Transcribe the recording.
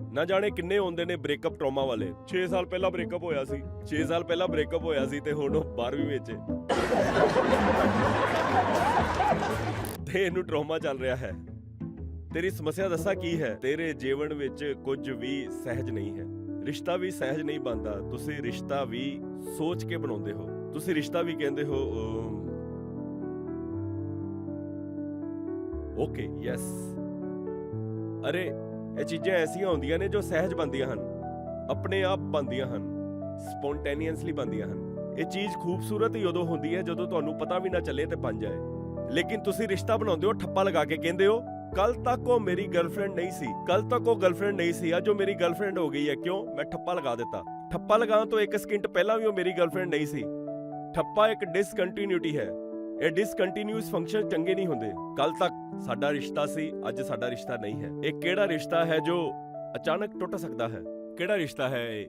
ਨਾ ਜਾਣੇ ਕਿੰਨੇ ਹੁੰਦੇ ਨੇ ਬ੍ਰੇਕਅਪ ਟਰਾਮਾ ਵਾਲੇ। 6 ਸਾਲ ਪਹਿਲਾਂ ਬ੍ਰੇਕਅਪ ਹੋਇਆ ਸੀ। 6 ਸਾਲ ਪਹਿਲਾਂ ਬ੍ਰੇਕਅਪ ਹੋਇਆ ਸੀ ਤੇ ਹੁਣ ਉਹ 12ਵੀਂ ਵਿੱਚ ਹੈ। ਤੇ ਇਹਨੂੰ ਟਰਾਮਾ ਚੱਲ ਰਿਹਾ ਹੈ। ਤੇਰੀ ਸਮੱਸਿਆ ਦੱਸਾਂ ਕੀ ਹੈ? ਤੇਰੇ ਜੀਵਨ ਵਿੱਚ ਕੁਝ ਵੀ ਸਹਿਜ ਨਹੀਂ ਹੈ। ਰਿਸ਼ਤਾ ਵੀ ਸਹਿਜ ਨਹੀਂ ਬਣਦਾ। ਤੁਸੀਂ ਰਿਸ਼ਤਾ ਵੀ ਸੋਚ ਕੇ ਬਣਾਉਂਦੇ ਹੋ। ਤੁਸੀਂ ਰਿਸ਼ਤਾ ਵੀ ਕਹਿੰਦੇ ਹੋ ਓਕੇ ਯੈਸ ਅਰੇ ਇਹ ਚੀਜ਼ਾਂ ਐਸੀਆਂ ਹੁੰਦੀਆਂ ਨੇ ਜੋ ਸਹਿਜ ਬਣਦੀਆਂ ਹਨ, ਆਪਣੇ ਆਪ ਬਣਦੀਆਂ ਹਨ ਸਪੌਂਟੇਨੀਅਸਲੀ ਬਣਦੀਆਂ ਹਨ। ਇਹ ਚੀਜ਼ ਖੂਬਸੂਰਤ ਹੀ ਉਦੋਂ ਹੁੰਦੀ ਹੈ ਜਦੋਂ ਤੁਹਾਨੂੰ ਪਤਾ ਵੀ ਨਾ ਚੱਲੇ ਤੇ ਬਣ ਜਾਏ। ਲੇਕਿਨ ਤੁਸੀਂ ਰਿਸ਼ਤਾ ਬਣਾਉਂਦੇ ਹੋ, ਠੱਪਾ ਲਗਾ ਕੇ ਕਹਿੰਦੇ ਹੋ, ਕੱਲ ਤੱਕ ਉਹ ਮੇਰੀ ਗਰਲਫ੍ਰੈਂਡ ਨਹੀਂ ਸੀ, ਕੱਲ ਤੱਕ ਉਹ ਗਰਲਫ੍ਰੈਂਡ ਨਹੀਂ ਸੀ, ਅੱਜ ਉਹ ਮੇਰੀ ਗਰਲਫ੍ਰੈਂਡ ਹੋ ਗਈ ਹੈ, ਕਿਉਂ? ਮੈਂ ਠੱਪਾ ਲਗਾ ਦਿੱਤਾ। ਠੱਪਾ ਲਗਾਉਣ ਤੋਂ ਇੱਕ ਸਕਿੰਟ ਪਹਿਲਾਂ ਵੀ ਉਹ ਮੇਰੀ ਗਰਲਫ੍ਰੈਂਡ ਨਹੀਂ ਸੀ। ਠੱਪਾ ਇੱਕ ਡਿਸਕੰਟੀਨਿਊਟੀ ਹੈ। ਇਹ ਡਿਸਕੰਟੀਨਿਊਸ ਫੰਕਸ਼ਨ ਚੰਗੇ ਨਹੀਂ ਹੁੰਦੇ। ਕੱਲ ਤੱਕ ਸਾਡਾ ਰਿਸ਼ਤਾ ਸੀ, ਅੱਜ ਸਾਡਾ ਰਿਸ਼ਤਾ ਨਹੀਂ ਹੈ। ਇਹ ਕਿਹੜਾ ਰਿਸ਼ਤਾ ਹੈ ਜੋ ਅਚਾਨਕ ਟੁੱਟ ਸਕਦਾ ਹੈ? ਕਿਹੜਾ ਰਿਸ਼ਤਾ ਹੈ ਇਹ?